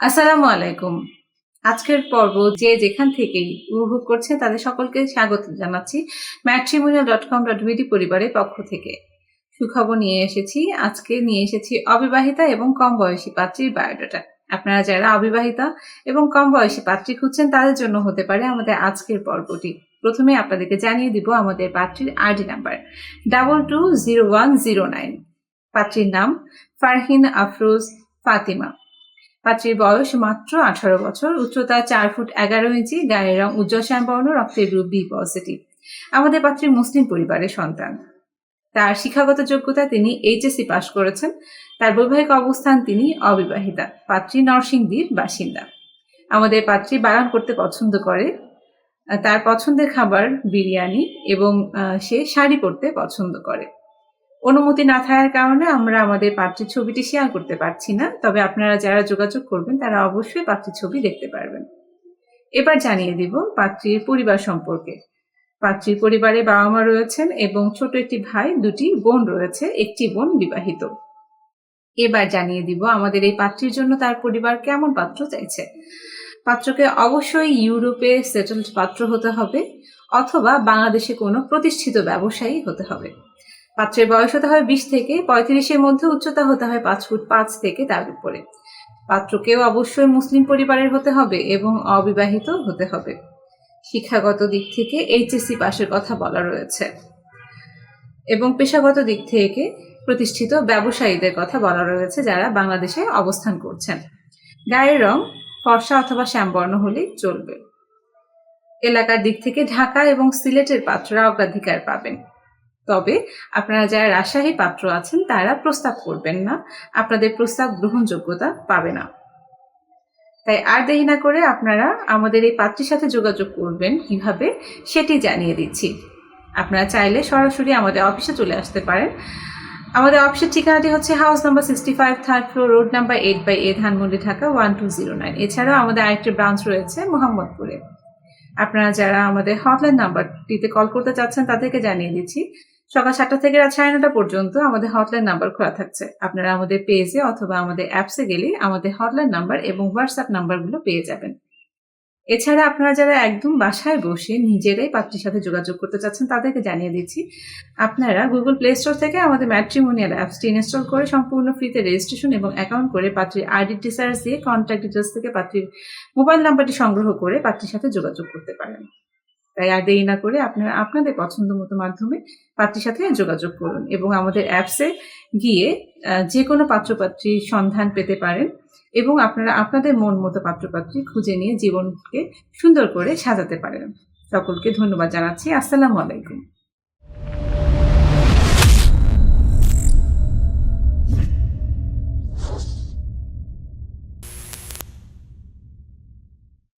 আসসালামু আলাইকুম। আজকের পর্ব যে যেখান থেকেই উপভোগ করছে তাদের সকলকে স্বাগত জানাচ্ছি matrimonial dot com dot BD পরিবারের পক্ষ থেকে। সুখবর নিয়ে এসেছি, আজকে নিয়ে এসেছি অবিবাহিতা এবং কম বয়সী পাত্রীর বায়োডাটা। আপনারা যারা অবিবাহিতা এবং কম বয়সী পাত্রী খুঁজছেন তাদের জন্য হতে পারে আমাদের আজকের পর্বটি। প্রথমে আপনাদেরকে জানিয়ে দিব আমাদের পাত্রীর ID number. Double two zero one zero nine পাত্রীর নাম ফারহিন আফরোজ ফাতিমা। পাত্রীর বয়স মাত্র আঠারো বছর, উচ্চতা চার ফুট এগারো ইঞ্চি, গায়ের রং উজ্জ্বল শ্যামবর্ণ, রক্তের গ্রুপ বি পজিটিভ। আমাদের পাত্রী মুসলিম পরিবারের সন্তান। তার শিক্ষাগত যোগ্যতা তিনি এইচএসসি পাশ করেছেন। তার বৈবাহিক অবস্থান তিনি অবিবাহিতা। পাত্রী নরসিংদীর বাসিন্দা। আমাদের পাত্রী বাগান করতে পছন্দ করে। তার পছন্দের খাবার বিরিয়ানি এবং সে শাড়ি পরতে পছন্দ করে। অনুমতি না থাকার কারণে আমরা আমাদের পাত্রের ছবিটি শেয়ার করতে পারছি না। তবে আপনারা যারা যোগাযোগ করবেন, তারা অবশ্যই পাত্রের ছবি দেখতে পারবেন। এবার জানিয়ে দিব পাত্রীর পরিবার সম্পর্কে। পাত্রীর পরিবারে বাবা মা রয়েছেন এবং ছোট একটি ভাই, দুটি বোন রয়েছে, একটি বোন বিবাহিত। এবার জানিয়ে দিব আমাদের এই পাত্রীর জন্য তার পরিবার কেমন পাত্র চাইছে। পাত্রকে অবশ্যই ইউরোপে সেটেলড পাত্র হতে হবে, অথবা বাংলাদেশে কোনো প্রতিষ্ঠিত ব্যবসায়ী হতে হবে। পাত্রের বয়স হতে হয় বিশ থেকে, পঁয়ত্রিশের মধ্যে উচ্চতা হতে হয় পাঁচ ফুট পাঁচ থেকে তার উপরে। পাত্রকেও অবশ্যই মুসলিম পরিবারের হতে হবে এবং অবিবাহিত হতে হবে। শিক্ষাগত দিক থেকে এইচএসসি পাশের কথা বলা রয়েছে। এবং পেশাগত দিক থেকে প্রতিষ্ঠিত ব্যবসায়ীদের কথা বলা রয়েছে যারা বাংলাদেশে অবস্থান করছেন। গায়ের রং, ফর্সা অথবা শ্যামবর্ণ হলেই চলবে। এলাকার দিক থেকে ঢাকা এবং সিলেটের পাত্ররা অগ্রাধিকার পাবেন। তবে আপনারা যারা রাজশাহী পাত্র আছেন, তারা প্রস্তাব করবেন না। আপনাদের প্রস্তাব গ্রহণযোগ্যতা পাবে না। তাই আর দেরি না করে আপনারা আমাদের এই পাত্রীর সাথে যোগাযোগ করবেন কীভাবে, সেটি জানিয়ে দিচ্ছি। আপনারা চাইলে সরাসরি আমাদের অফিসে চলে আসতে পারেন। আমাদের অফিসের ঠিকানাটি হচ্ছে house number sixty five third floor road number eight by A Dhanmondi Dhaka one two zero nine এছাড়াও আমাদের আরেকটি ব্রাঞ্চ রয়েছে, মোহাম্মদপুরে। আপনারা যারা আমাদের হটলাইন নাম্বারটিতে কল করতে চাচ্ছেন, তাদেরকে জানিয়ে দিচ্ছি। সকাল সাতটা থেকে রাত সাড়ে নটা পর্যন্ত আমাদের হটলাইন নাম্বার খোলা থাকছে। আপনারা আমাদের পেজে অথবা আমাদের অ্যাপসে গেলে আমাদের হটলাইন নাম্বার এবং হোয়াটসঅ্যাপ নাম্বারগুলো পেয়ে যাবেন। এছাড়া আপনারা যারা একদম বাসায় বসে নিজেরাই পাত্রীর সাথে যোগাযোগ করতে চাচ্ছেন, তাদেরকে জানিয়ে দিচ্ছি, আপনারা গুগল প্লে স্টোর থেকে আমাদের ম্যাট্রিমোনিয়াল অ্যাপসটি ইনস্টল করে সম্পূর্ণ ফ্রিতে রেজিস্ট্রেশন এবং অ্যাকাউন্ট করে পাত্রীর আইডি টিচার্স দিয়ে কন্ট্যাক্ট ডিটেলস থেকে পাত্রীর মোবাইল নাম্বারটি সংগ্রহ করে পাত্রীর সাথে যোগাযোগ করতে পারেন। তাই আর দেরি না করে আপনারা আপনাদের পছন্দ মতো মাধ্যমে পাত্রীর সাথে যোগাযোগ করুন এবং আমাদের অ্যাপসে গিয়ে যে কোনো পাত্রপাত্রীর সন্ধান পেতে পারেন এবং আপনারা আপনাদের মন মতো পাত্রপাত্রী খুঁজে নিয়ে জীবনকে সুন্দর করে সাজাতে পারেন। সকলকে ধন্যবাদ জানাচ্ছি। আসসালামু আলাইকুম।